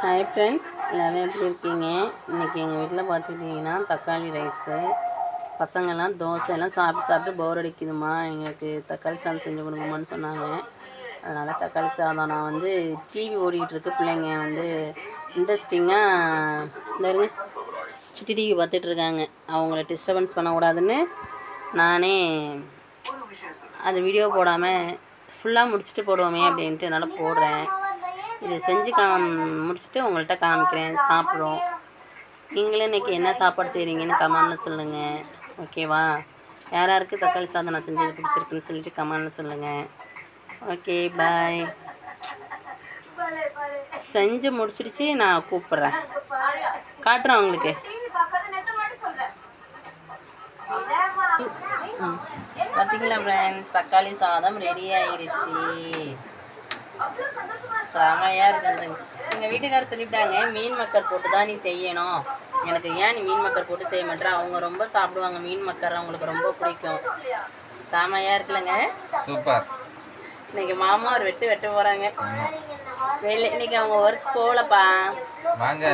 Hi friends எல்லோரும் எப்படி இருக்கீங்க? இன்றைக்கி எங்கள் வீட்டில் பார்த்துக்கிட்டிங்கன்னா தக்காளி ரைஸு பசங்கள்லாம் தோசையெல்லாம் சாப்பிட்டு சாப்பிட்டு போர் அடிக்குதுமா எங்களுக்கு தக்காளி சாதம் செஞ்சு கொடுங்கம்மான்னு சொன்னாங்க. அதனால் தக்காளி சாதம் நான் வந்து டிவி ஓடிக்கிட்டுருக்கு பிள்ளைங்க வந்து இன்ட்ரெஸ்டிங்காக இந்த இருங்க சுட்டி டிவி பார்த்துட்ருக்காங்க அவங்கள டிஸ்டர்பன்ஸ் பண்ணக்கூடாதுன்னு நானே அது வீடியோ போடாமல் ஃபுல்லாக முடிச்சுட்டு போடுவோமே அப்படின்ட்டு என்னால் போடுறேன். இது செஞ்சு காம் முடிச்சுட்டு உங்கள்கிட்ட காமிக்கிறேன் சாப்பிட்றோம். நீங்களும் இன்றைக்கி என்ன சாப்பாடு செய்கிறீங்கன்னு கமான்னு சொல்லுங்கள் ஓகேவா? யார் யாருக்கு தக்காளி சாதம் நான் செஞ்சது பிடிச்சிருக்குன்னு சொல்லிட்டு கமான்னு சொல்லுங்கள் ஓகே பாய். செஞ்சு முடிச்சிடுச்சு நான் கூப்பிட்றேன். காட்டுறேன் உங்களுக்கு. பார்த்தீங்களா ஃப்ரெண்ட்ஸ் தக்காளி சாதம் ரெடி ஆயிடுச்சு செமையாக இருக்குது எங்கள் வீட்டுக்காரர் சொல்லிவிட்டாங்க மீன் மக்கர் போட்டு தான் நீ செய்யணும். எனக்கு ஏன் நீ மீன் மக்கர் போட்டு செய்ய மாட்டேற? அவங்க ரொம்ப சாப்பிடுவாங்க. மீன் மக்கர் அவங்களுக்கு ரொம்ப பிடிக்கும். செமையாக இருக்குல்லங்க. சூப்பர். இன்னைக்கு மாமா ஒரு வெட்டு வெட்ட போகிறாங்க வெளில இன்னைக்கு அவங்க ஒர்க் போகலப்பா. வாங்க.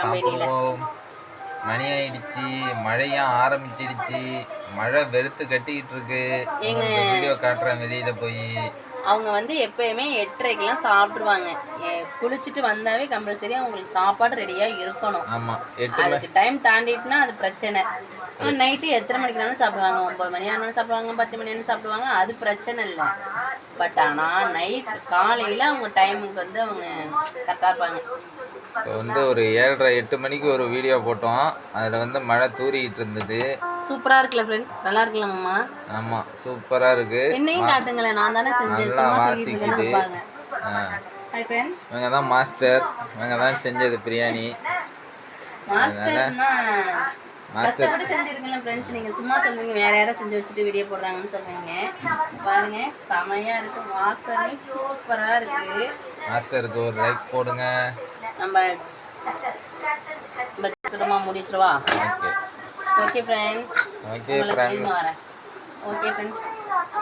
சாப்பிடுவோம். மணி ஆயிடுச்சு மழையும் ஆரம்பிச்சிடுச்சு. மழை வெறுத்து கட்டிக்கிட்டு இருக்கு. வீடியோ காட்டுறேன் வெளியில போய். அவங்க வந்து எப்பயுமே எட்டரைக்கெல்லாம் சாப்பிடுவாங்க. குளிச்சுட்டு வந்தாவே கம்பல்சரி அவங்களுக்கு சாப்பாடு ரெடியாக இருக்கணும். ஆமா எட்டு மணி அதுக்கு டைம் தாண்டிட்டுனா அது பிரச்சனை. ஆனால் நைட்டு எத்தனை மணிக்குனாலும் சாப்பிடுவாங்க. ஒம்பது மணி ஆனாலும் சாப்பிடுவாங்க பத்து மணி ஆனாலும் சாப்பிடுவாங்க. அது பிரச்சனை இல்லை. பட் ஆனால் நைட் காலையில் அவங்க டைமுக்கு வந்து அவங்க கரெக்டாக இருப்பாங்க. இப்போ வந்து ஒரு ஏழரை எட்டு மணிக்கு ஒரு வீடியோ போட்டோம். அதில் வந்து மழை தூறிக்கிட்டு இருந்தது. சூப்பராக இருக்குல்ல ஃப்ரெண்ட்ஸ் நல்லா இருக்கலாமாம்மா ஆமா சூப்பரா இருக்கு. என்னையும் காட்டுங்களேன். நான் தானே செஞ்சேன். நல்லா வாசிக்குது. இவங்க தான் மாஸ்டர் இவங்க தான் செஞ்சது பிரியாணி. மாஸ்டர்னா மாஸ்டர் கஷ்டப்பட்டு செஞ்சிருக்கீங்களா ஃப்ரெண்ட்ஸ் நீங்க சும்மா சொல்றீங்க வேற யாரும் செஞ்சு வச்சுட்டு வீடியோ போடுறாங்கன்னு சொல்றீங்க பாருங்க செமையா இருக்கு. சூப்பரா இருக்கு. மாஸ்டருக்கு ஒரு லைக் போடுங்க. நம்ம நம்ம குடும்பமா முடிச்சிருவா? ஓகே. ஃப்ரெண்ட்ஸ் ஓகே ஃப்ரெண்ட்ஸ் வரேன். ஓகே ஃப்ரெண்ட்ஸ்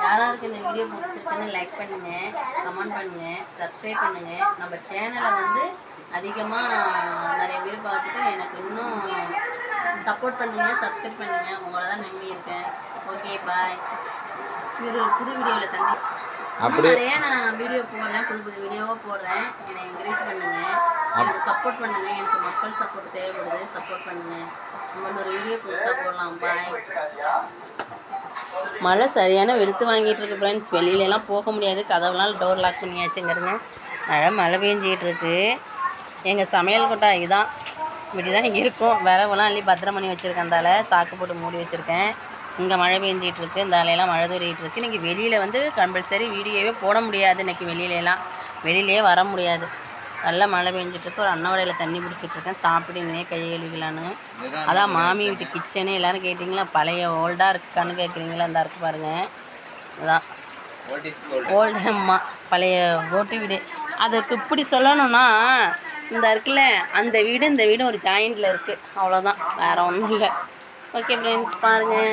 யாராருக்கு இந்த வீடியோ பிடிச்சிருக்குன்னு லைக் பண்ணுங்க கமெண்ட் பண்ணுங்க சப்ஸ்கிரைப் பண்ணுங்க. நம்ம சேனலை வந்து அதிகமாக நிறைய பேர் பார்த்துட்டு எனக்கு இன்னும் சப்போர்ட் பண்ணுங்க சப்ஸ்கிரைப் பண்ணுங்க. உங்களை தான் நம்பி இருக்கேன். ஓகே பாய் ஒரு புது வீடியோவில் சந்தி நிறைய நான் வீடியோ போடுறேன் புது புது வீடியோவாக போடுறேன். என்னை என்கரேஜ் பண்ணுங்க. எனக்கு சப்போர்ட் பண்ணுங்க. எனக்கு மக்கள் சப்போர்ட் தேவைப்படுது. சப்போர்ட் பண்ணுங்க. நம்ம இன்னொரு வீடியோ புதுசாக போடலாம். பாய் மழை சரியான வெளுத்து வாங்கிட்டு இருக்கு ஃப்ரெண்ட்ஸ் வெளியிலலாம் போக முடியாது. கதவுலாம் டோர் லாக் பண்ணியாச்சுங்கிறங்க. மழை மழை பெஞ்சிக்கிட்டு இருக்கு. எங்கள் சமையல் கொட்டா இதுதான் இப்படி தான் இருக்கும். விறகுலாம் அள்ளி பத்திரம் பண்ணி வச்சுருக்கேன்தால சாக்கு போட்டு மூடி வச்சுருக்கேன். இங்கே மழை பெஞ்சிட்டு இருக்கு இந்த அலையெல்லாம் மழை தூரிட்டு இருக்கு இன்றைக்கி வெளியில் வந்து கம்பல்சரி வீடியோவே போட முடியாது இன்றைக்கி வெளியிலலாம் வெளியிலே வர முடியாது. நல்லா மழை பெஞ்சிட்டு இருக்கு ஒரு அன்னவடையில் தண்ணி பிடிச்சிட்டு இருக்கேன் சாப்பிடுங்க கை கழுவிக்கலான்னு அதான் மாமி வீட்டு கிச்சனு. எல்லாரும் கேட்டிங்களா? பழைய ஓல்டாக இருக்கான்னு கேட்குறீங்களா இந்த இருக்கு பாருங்கள் அதான் ஓல்டு அம்மா பழைய ஓட்டு வீடு. அதுக்கு இப்படி சொல்லணும்னா இந்த இருக்குல்ல அந்த வீடு இந்த வீடு ஒரு ஜாயிண்டில் இருக்குது அவ்வளோதான் வேற ஒன்றும் இல்லை. ஓகே ஃப்ரெண்ட்ஸ் பாருங்கள்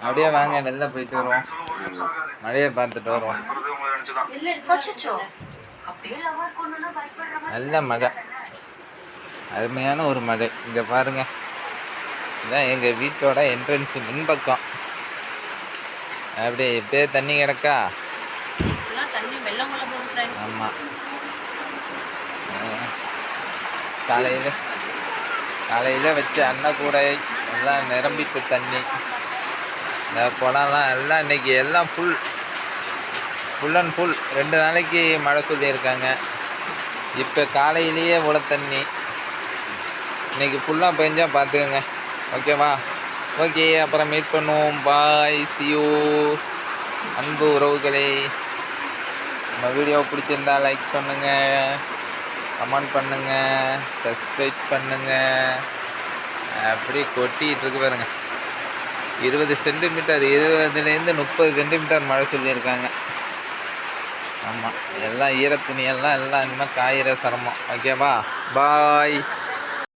அப்படியே வாங்க வெளில போயிட்டு வருவோம். மழையை பார்த்துட்டு வருவோம். நல்ல மழை. அருமையான ஒரு மழை. இங்கே பாருங்க. இதான் எங்கள் வீட்டோட என்ட்ரன்ஸ் முன்பக்கம். அப்படியே எப்படியே தண்ணி கிடக்கா? ஆமாம் காலையில் காலையில் வச்ச அன்னக்கூடை எல்லாம் நிரம்பிட்டு தண்ணி. இந்த குளம்லாம் எல்லாம் இன்னைக்கு எல்லாம் ஃபுல் ஃபுல் அண்ட் ஃபுல் ரெண்டு நாளைக்கு மழை சொல்லியிருக்காங்க. இப்போ காலையிலேயே உல தண்ணி. இன்றைக்கி ஃபுல்லாக பெஞ்சால் பார்த்துக்கோங்க ஓகேவா ஓகே அப்புறம் மீட் பண்ணுவோம். பாய் சியூ அன்பு உறவுகளே. நம்ம வீடியோ பிடிச்சிருந்தா லைக் பண்ணுங்கள் கமெண்ட் பண்ணுங்க சப்ஸ்கிரைப் பண்ணுங்க. அப்படியே கொட்டிட்டு இருக்கு பாருங்க. இருபது சென்டிமீட்டர் இருபதுலேருந்து முப்பது சென்டிமீட்டர் மழை சொல்லியிருக்காங்க. ஆமாம் எல்லாம் ஈரத்துணியெல்லாம் எல்லாம் இனிமேல் காயிற சிரமம். ஓகேவா பாய்